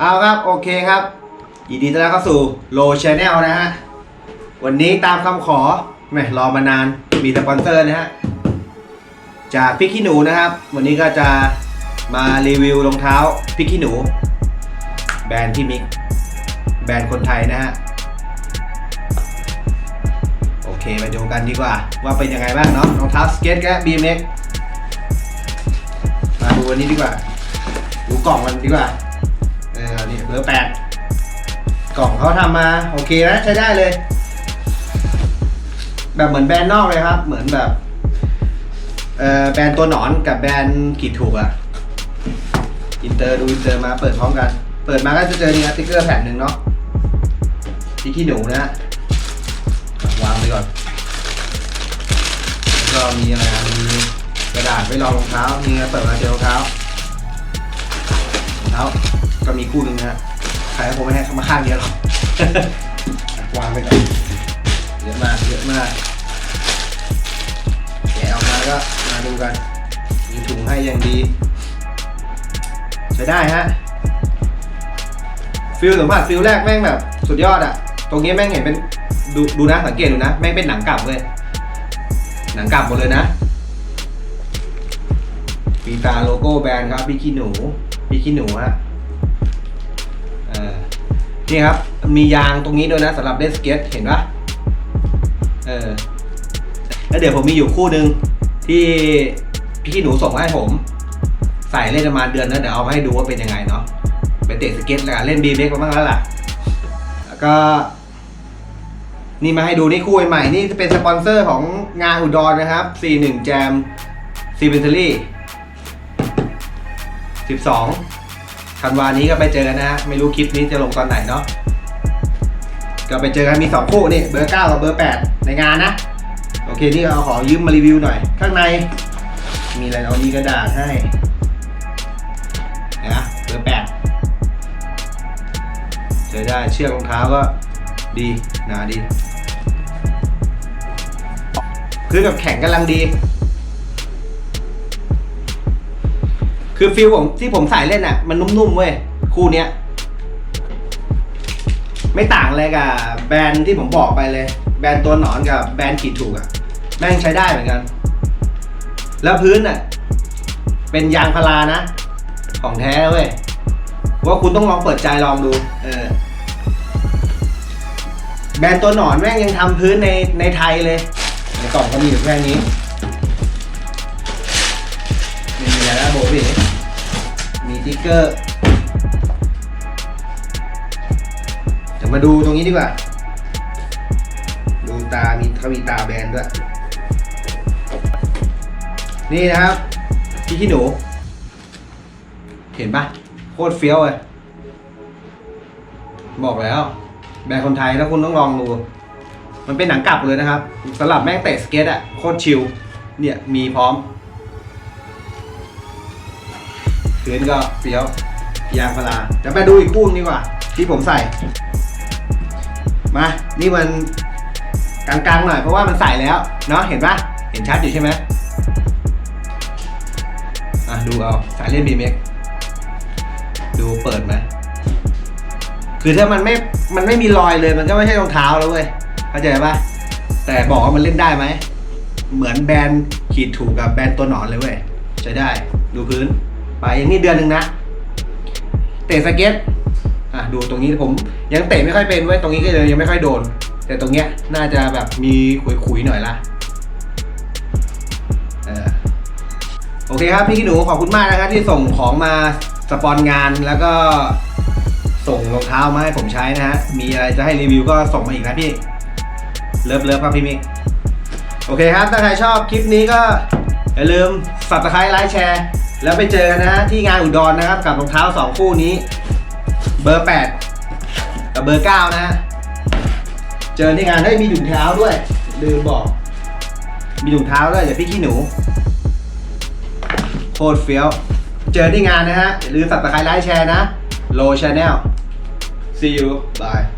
เอาครับโอเคครับยินดีต้อนรับเข้าสู่โลชแนลนะฮะวันนี้ตามคำขอแหมรอมานานมีสปอนเซอร์นะฮะจากพี่ขี้หนูนะครับ วันนี้ก็จะมารีวิวรองเท้าพี่ขี้หนู แบรนด์พี่มิกแบรนด์คนไทยนะฮะโอเคไปดูกันดีกว่า ว่าเป็นยังไงบ้างเนาะรองเท้าสเก็ตกับ BMX มาดูวันนี้ดีกว่าดูกล่องมันดีกว่า เออนี่เบอร์แปดกล่องเขาทำมา โอเคนะใช้ได้เลย แบบเหมือนแบรนด์นอกเลยครับ เหมือนแบบเออแบรนด์ตัวหนอนกับแบรนด์ขีดถูกอะอินเตอร์ดูอินเตอร์มาเปิดพร้อมกัน เปิดมาก็จะเจอนี่นะติ๊กเกอร์แผ่นหนึ่งเนาะที่ขี้หนูนะวางไปก่อนแล้วก็มีอะไรมีกระดาษไว้รองรองเท้ามีเปิดมาเจอรองเท้ารองเท้า ก็มีคู่หนึ่งนะฮะใครก็คงไม่ให้เขามาข้างเดียวหรอกวางไปก่อนเยอะมากเยอะมากแกะออกมาก็มาดูกัน มีถุงให้อย่างดี ใช้ได้ฮะฟิลสัมผัสฟิลแรกแม่งแบบ สุดยอดอะตรงนี้แม่งเห็นเป็นดูดูนะสังเกตดูนะแม่งเป็นหนังกลับเลยหนังกลับหมดเลยนะปีตาโลโก้แบรนด์ครับพี่ขี้หนูพี่ขี้หนูฮะ นี่ครับ มียางตรงนี้ด้วยนะสำหรับเล่นสเก็ตเห็นปะเออแล้วเดี๋ยวผมมีอยู่คู่หนึ่งที่พี่หนูส่งมาให้ผม ใส่เล่นประมาณเดือนนะเดี๋ยวเอามาให้ดูว่าเป็นยังไงเนาะไปเตะสเก็ตแล้วกันเล่นบีเบกมาบ้างแล้วล่ะ แล้วก็ นี่มาให้ดูนี่คู่ใหม่นี่จะเป็นสปอนเซอร์ของงานอุดรนะครับ 41 แจมซีเวนเทอรี่12 ธันวานี้ก็ไปเจอกันนะฮะไม่รู้คลิปนี้จะลงตอนไหนเนาะก็ไปเจอกันมี 2 คู่นี่เบอร์ 9 กับเบอร์ 8 ในงานนะ โอเค นี่เอาขอยืมมารีวิวหน่อย ข้างใน มีอะไรเอามีกระดาษให้นไหมเบอร์8ใช้ได้เชือกรองเท้าก็ดีหนาดีคือกับแข็งกำลังดี คือฟิลผมที่ผมใส่เล่นอะ มันนุ่มๆเว้ยคู่เนี้ย ไม่ต่างเลยกับแบรนด์ที่ผมบอกไปเลย แบรนด์ตัวหนอนกับแบรนด์ขีดถูกอะ แม่งใช้ได้เหมือนกัน แล้วพื้นอะ เป็นยางพารานะ ของแท้เว้ยว่าคุณต้องลองเปิดใจลองดู เออ แบรนด์ตัวหนอนแม่งยังทำพื้นในในไทยเลย ในกล่องก็มีอยู่แค่นี้ กเกอร์จะมาดูตรงนี้ดีกว่าดูตามีเขามีตาแบรนด์ด้วย นี่นะครับ พี่ขี้หนู เห็นปะโคตรเฟี้ยวเลย บอกแล้ว แบรนด์คนไทยแล้วคุณต้องลองดู มันเป็นหนังกลับเลยนะครับสำหรับแม่งเตะสเก็ตอะโคตรชิลเนี่ยมีพร้อม พื้นก็เฟี้ยว ยางพาราจะไปดูอีกคู่นึงดีกว่า ที่ผมใส่ มา นี่มันกลางๆหน่อยเพราะว่ามันใส่แล้ว เนาะเห็นปะเห็นชัดอยู่ใช่ไหมอะดูเอาสายเล่นบีเม็กดูเปิดไหมคือถ้ามันไม่ มันไม่มีรอยเลยมันก็ไม่ใช่รองเท้าแล้วเว้ยเข้าใจปะแต่บอกว่ามันเล่นได้ไหม เหมือนแบรนด์ขีดถูกกับแบรนด์ตัวหนอนเลยเว้ยใช้ได้ ดูพื้น ไปอย่างนี้เดือนหนึ่งนะ เตะสเก็ตอะดูตรงนี้ผมยังเตะไม่ค่อยเป็นเว้ยตรงนี้ก็เลยยังไม่ค่อยโดน แต่ตรงเนี้ยน่าจะแบบมีขุยๆหน่อยละโอเคครับพี่หนูขอบคุณมากนะครับที่ส่งของมาสปอนงานแล้วก็ส่งรองเท้ามาให้ผมใช้นะฮะ มีอะไรจะให้รีวิวก็ส่งมาอีกนะพี่ เลิฟเลิฟครับพี่มิก โอเคครับ ถ้าใครชอบคลิปนี้ก็อย่าลืม subscribe ไลค์แชร์ แล้วไปเจอกันนะที่งานอุดรนะครับกับรองเท้า 2 คู่นี้ เบอร์ 8 กับเบอร์ 9 นะฮะเจอที่งานได้มีถุงเท้าด้วยลืมบอก มีถุงเท้าด้วยเดี๋ยวพี่ขี้หนูโคตรเฟี้ยว เจอที่งานนะฮะอย่าลืมสับตะไคร้ไลค์แชร์นะโลชาแนล see you bye